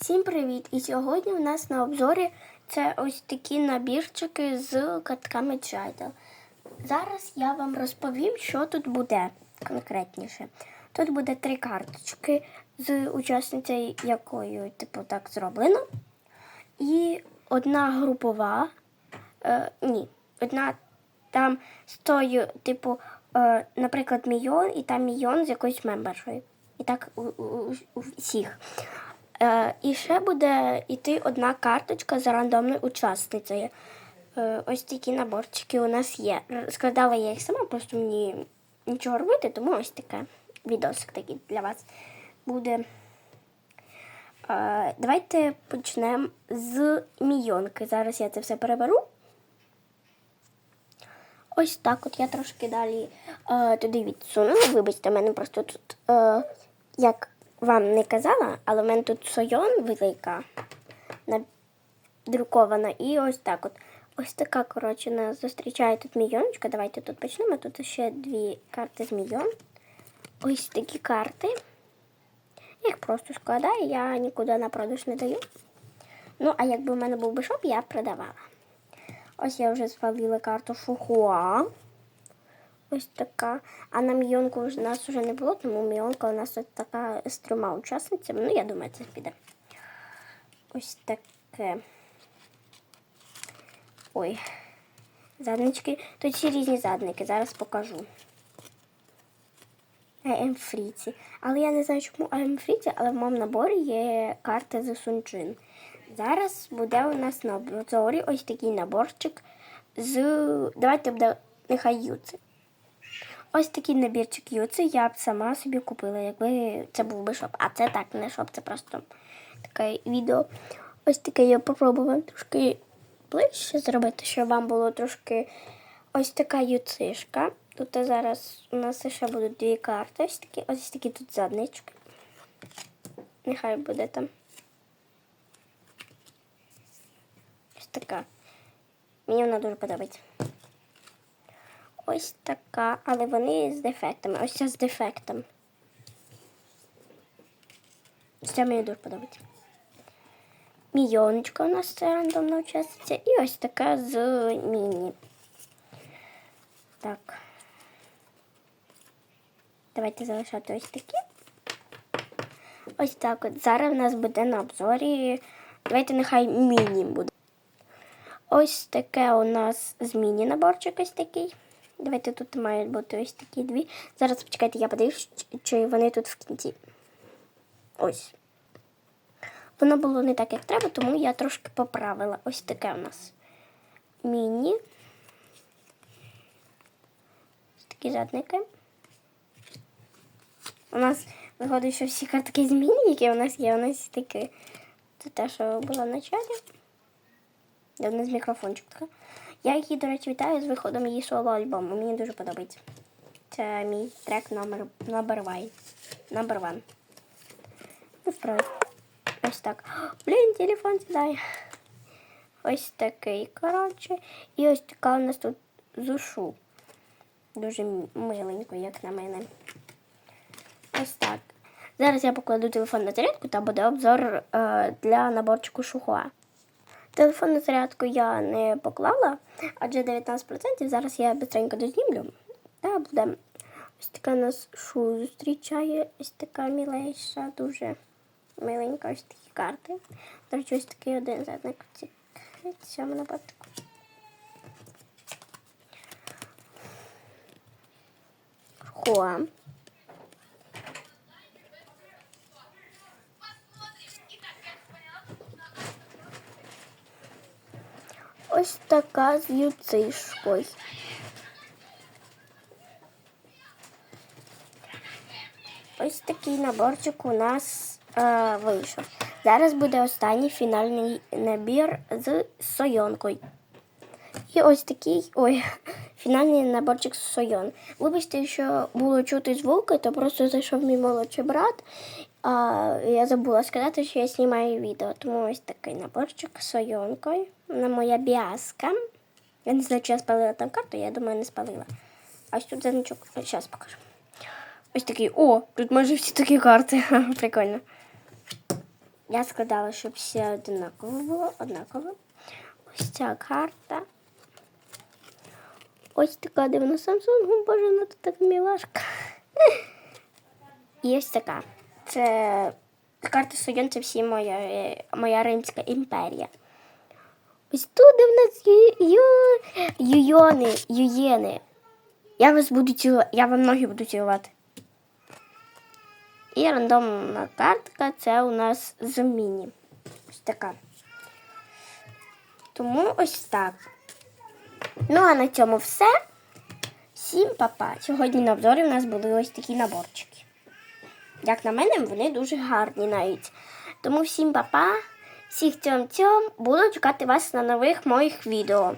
Всім привіт! І сьогодні у нас на обзорі це ось такі набірчики з картками Джайдл. Зараз я вам розповім, що тут буде конкретніше. Тут буде три карточки з учасницею, якою, типу, так зроблено. І одна групова. Е, ні, одна там з тою, типу, е, наприклад, мільйон, і там мільйон з якоюсь мембершою. І так у, у, у всіх. Е, і ще буде йти одна карточка з рандомною учасницею. Е, ось такі наборчики у нас є. Складала я їх сама, просто мені нічого робити, тому ось таке відосик такий для вас буде. Е, давайте почнемо з мільйонки. Зараз я це все переберу. Ось так от я трошки далі туди відсунула. Вибачте, в мене просто тут, як вам не казала, але в мене тут сойон велика надрукована. І ось так от. Ось така, коротше, нас зустрічає тут мільйоночка. Давайте тут почнемо. Тут ще дві карти з мільйон. Ось такі карти. Я їх просто складаю, я нікуди на продаж не даю. Ну, а якби в мене був би шоп, я б продавала. Ось я вже спалила карту Фухуа. Ось така. А на мільйонку в нас вже не було, тому мільйонка у нас ось така з трьома учасницями. Ну, я думаю, це піде. Ось таке. Ой. Заднички. Тут всі різні задники, зараз покажу. АМ Фріці. Але я не знаю, чому АМ Фріці, але в моєму наборі є карта з Сунчин. Зараз буде у нас на обзорі ось такий наборчик з. Давайте буде нехай юци. Ось такий набірчик юци я б сама собі купила, якби це був би шоп. А це так, не шоп, це просто таке відео. Ось таке я попробувала трошки ближче зробити, щоб вам було трошки ось така юцишка. Тут зараз у нас ще будуть дві карти. Ось такі, ось такі тут заднички. Нехай буде там. Ось така. Мені вона дуже подобається. Ось така, але вони з дефектами. Ось ця з дефектом. Ця мені дуже подобається. Мільйоночка у нас це рандомна учасниця. І ось така з міні. Так. Давайте залишати ось такі. Ось так от. Зараз в нас буде на обзорі. Давайте нехай міні буде. Ось таке у нас з міні наборчик ось такий. Давайте тут мають бути ось такі дві. Зараз почекайте, я подивлюсь, чи вони тут в кінці. Ось. Воно було не так, як треба, тому я трошки поправила. Ось таке у нас міні. Ось такі задники. У нас виходить, що всі картки з міні, які у нас є, у нас такі. Це те, що було в началі. Де в нас мікрофончик така. Я її, до речі, вітаю з виходом її соло-альбому. Мені дуже подобається. Це мій трек номер number one. Number one. Ось так. Блін, телефон сідає. Ось такий, коротше. І ось така у нас тут зушу. Дуже миленько, як на мене. Ось так. Зараз я покладу телефон на зарядку та буде обзор е, для наборчику шухуа. Телефон на зарядку я не поклала, адже 19%. Зараз я быстренько дознімлю. Та буде ось така нас шу зустрічає. Ось така мілейша, дуже миленька ось такі карти. До речі, ось такий один задник в цьому наборчику. Хуа. Ось така з юцишкою. Ось такий наборчик у нас е, вийшов. Зараз буде останній фінальний набір з сойонкою. І ось такий ой, фінальний наборчик з сойон. Вибачте, що було чути звуки, то просто зайшов мій молодший брат. А я забула сказати, що я знімаю відео. Тому ось такий наборчик з сойонкою. Вона моя біаска. Я не знаю, чи я спалила там карту, я думаю, не спалила. А ось тут задничок. Зараз покажу. Ось такий. О, тут майже всі такі карти. Прикольно. Я складала, щоб все однаково було, однаково. Ось ця карта. Ось така, де вона Samsung, боже, вона тут так мілашка. І ось така. Це карта Сойон, це всі моя, е, моя Римська імперія. Ось тут в нас ю, ю, юйони, юєни. Я вас буду цілувати, я вам ноги буду цілувати. І рандомна картка це у нас з міні. Ось така. Тому ось так. Ну, а на цьому все. Всім па-па. Сьогодні на обзорі у нас були ось такі наборчики. Як на мене, вони дуже гарні навіть. Тому всім па-па. Всіх цьом цьом буду чекати вас на нових моїх відео.